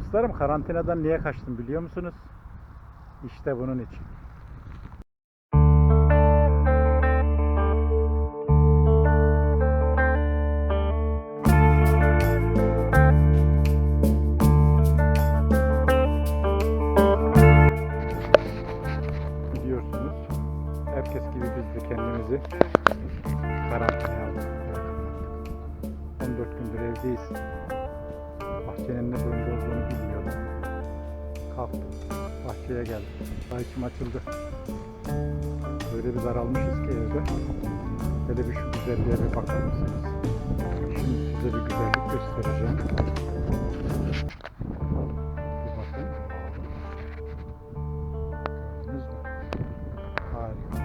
Dostlarım karantinadan niye kaçtım biliyor musunuz? İşte bunun için. Biliyorsunuz herkes gibi biz de kendimizi karantinaya aldık. 14 gündür evdeyiz. Bahçenin ne durumda. Kalktım. Bahçeye geldim. Daha açıldı. Böyle bir daralmışız ki evde. Hele bir şu güzelliğe bir bakar mısınız? Şimdi size bir güzellik göstereceğim. Bir bakın. Gördünüz mü? Harika.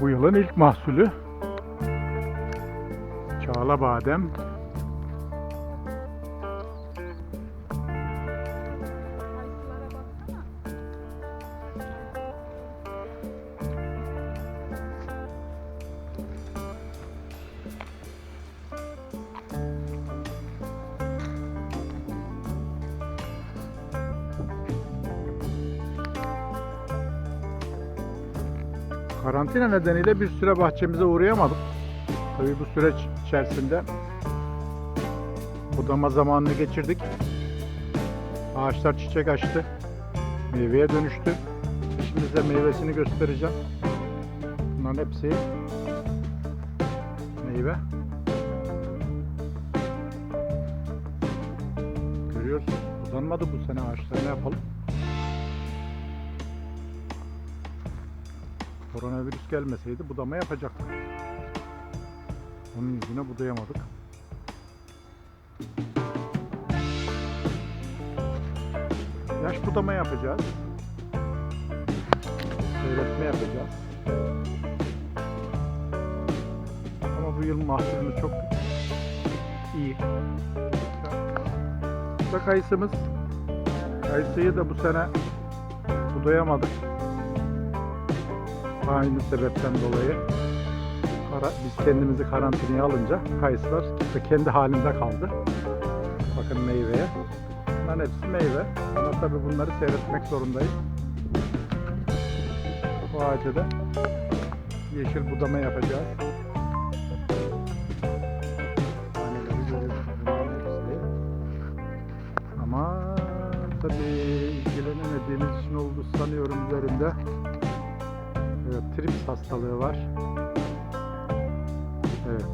Bu yılın ilk mahsulü Çağla badem. Karantina nedeniyle bir süre bahçemize uğrayamadık. Tabii bu süreç içerisinde budama zamanını geçirdik. Ağaçlar çiçek açtı. Meyveye dönüştü. Şimdi size meyvesini göstereceğim. Bunların hepsi meyve. Görüyorsunuz. Budanmadı bu sene ağaçlar. Ne yapalım? Koronavirüs gelmeseydi budama yapacaktık. Onun yüzüne budayamadık. Yaş budama yapacağız. Seyretme yapacağız. Ama bu yıl mahsulümüz çok iyi. Bu da kayısımız. Kayısıyı da bu sene budayamadık. Aynı sebepten dolayı biz kendimizi karantinaya alınca kayısılar kendi halinde kaldı. Bakın meyveye. Bunların hepsi meyve. Ama tabii bunları seyretmek zorundayız. Bu ağaca da yeşil budama yapacağız. Ama tabii ilgilenemediğimiz için oldu sanıyorum üzerinde. Evet, trips hastalığı var. Evet.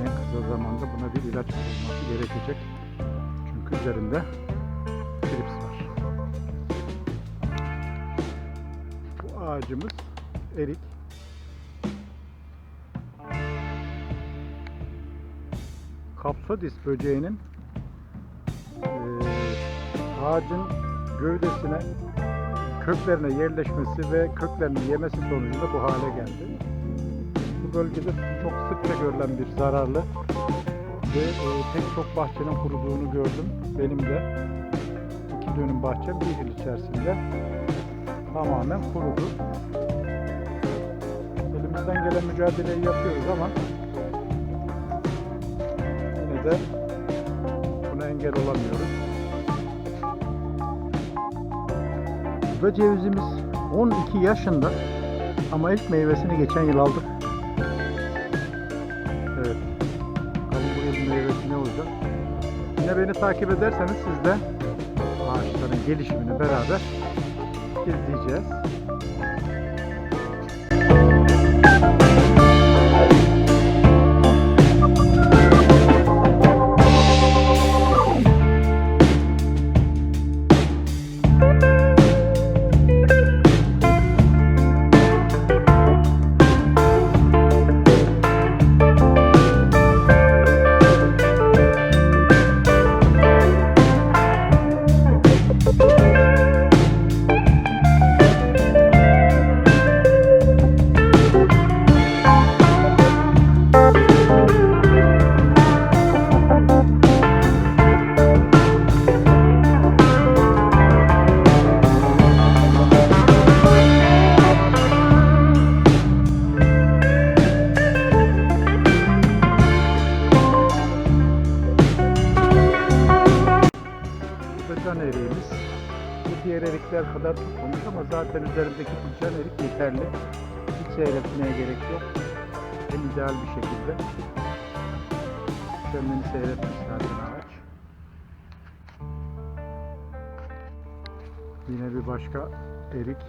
En kısa zamanda buna bir ilaç bulunması gerekecek. Çünkü üzerinde trips var. Bu ağacımız erik. Kapsodis böceğinin eee, ağacın gövdesine köklerine yerleşmesi ve köklerini yemesi sonucunda bu hale geldi. Bu bölgede çok sıkça görülen bir zararlı ve e, pek çok bahçenin kuruduğunu gördüm. Benim de iki dönüm bahçem bir yıl içerisinde tamamen kurudu. Elimizden gelen mücadeleyi yapıyoruz ama yine de buna engel olamıyoruz. Bu da cevizimiz 12 yaşında ama ilk meyvesini geçen yıl aldık. Evet. Bakalım bu yıl meyvesi ne olacak? Yine beni takip ederseniz siz de ağaçların gelişimini beraber izleyeceğiz. Erikler kadar tutmamış ama zaten üzerindeki tüten erik yeterli. Hiç seyretmeye gerek yok. En ideal bir şekilde. Kendini seyretmiş zaten ağaç. Yine bir başka erik.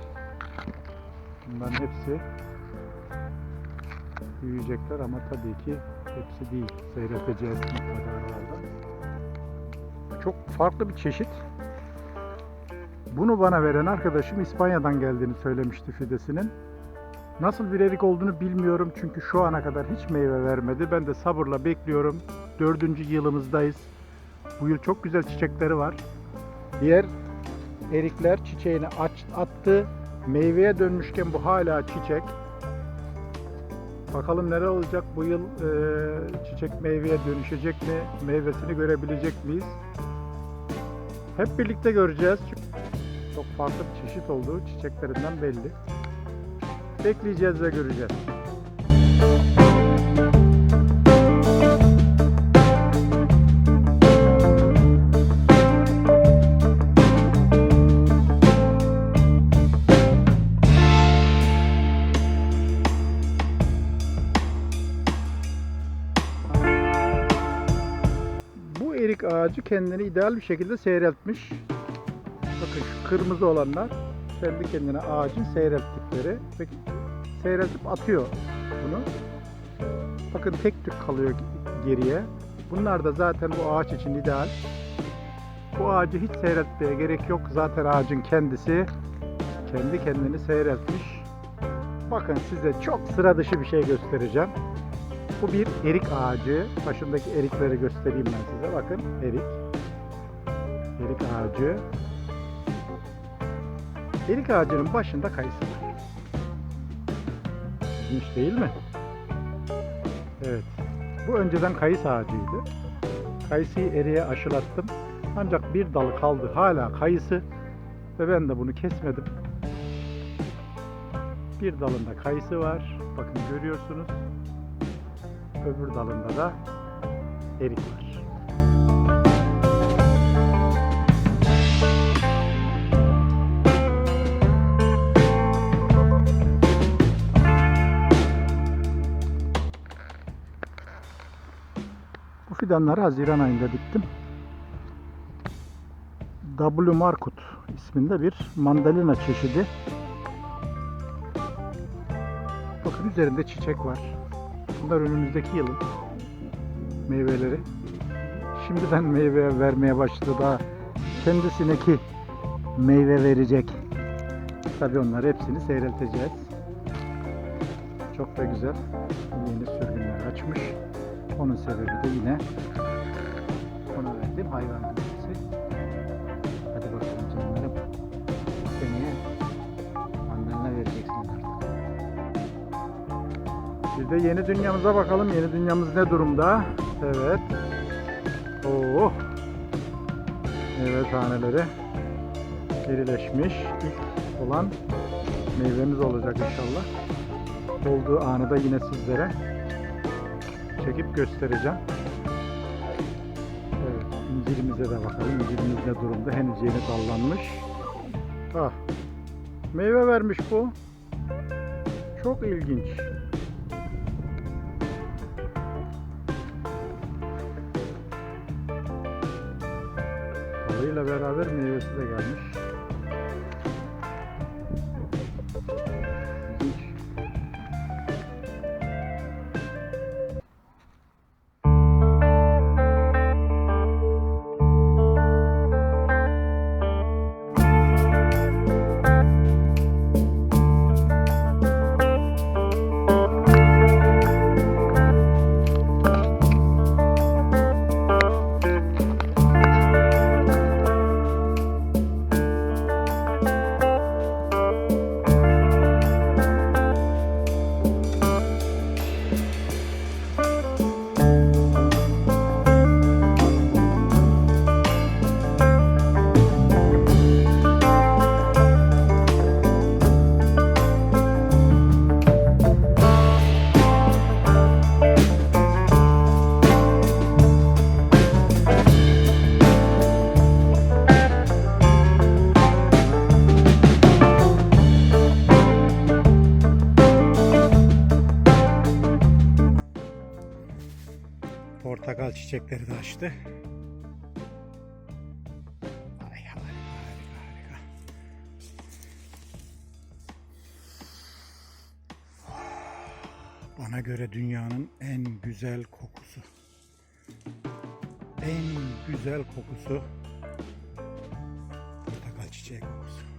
Bunların hepsi büyüyecekler ama tabii ki hepsi değil. Seyredeceğiz mutlaka herhalde. Çok farklı bir çeşit. Bunu bana veren arkadaşım İspanya'dan geldiğini söylemişti fidesinin. Nasıl bir erik olduğunu bilmiyorum çünkü şu ana kadar hiç meyve vermedi. Ben de sabırla bekliyorum. Dördüncü yılımızdayız. Bu yıl çok güzel çiçekleri var. Diğer erikler çiçeğini aç, attı. Meyveye dönmüşken bu hala çiçek. Bakalım neler olacak bu yıl e, çiçek meyveye dönüşecek mi? Meyvesini görebilecek miyiz? Hep birlikte göreceğiz. Çok farklı bir çeşit olduğu çiçeklerinden belli. Bekleyeceğiz ve göreceğiz. Bu erik ağacı kendini ideal bir şekilde seyreltmiş. Bakın şu kırmızı olanlar kendi kendine ağacın seyrelttikleri ve seyreltip atıyor bunu. Bakın tek tük kalıyor geriye. Bunlar da zaten bu ağaç için ideal. Bu ağacı hiç seyretmeye gerek yok. Zaten ağacın kendisi kendi kendini seyreltmiş. Bakın size çok sıra dışı bir şey göstereceğim. Bu bir erik ağacı. Başındaki erikleri göstereyim ben size. Bakın erik. Erik ağacı. Erik ağacının başında kayısı var. İlginç değil mi? Evet. Bu önceden kayısı ağacıydı. Kayısıyı eriğe aşılattım. Ancak bir dalı kaldı hala kayısı. Ve ben de bunu kesmedim. Bir dalında kayısı var. Bakın görüyorsunuz. Öbür dalında da erik var. Fidanları Haziran ayında diktim. W. Markut isminde bir mandalina çeşidi. Bakın üzerinde çiçek var. Bunlar önümüzdeki yılın meyveleri. Şimdiden meyve vermeye başladı daha kendisindeki meyve verecek. Tabii onları hepsini seyrelteceğiz. Çok da güzel. Yeni sürgünler açmış. Onun sebebi de yine ona verdiğim hayvan gübresi. Hadi bakalım canlarım. Seneye mandalina vereceksiniz artık. Bir de yeni dünyamıza bakalım. Yeni dünyamız ne durumda? Evet. Oo. Meyve taneleri dirileşmiş. İlk olan meyvemiz olacak inşallah. Olduğu anı da yine sizlere çekip göstereceğim. Evet, incirimize de bakalım. İncirimiz ne durumda? Henüz yeni dallanmış. Ah. Meyve vermiş bu. Çok ilginç. Dalıyla beraber meyvesi de gelmiş. Portakal çiçekleri de açtı. Ay harika harika harika. Bana göre dünyanın en güzel kokusu. En güzel kokusu portakal çiçeği kokusu.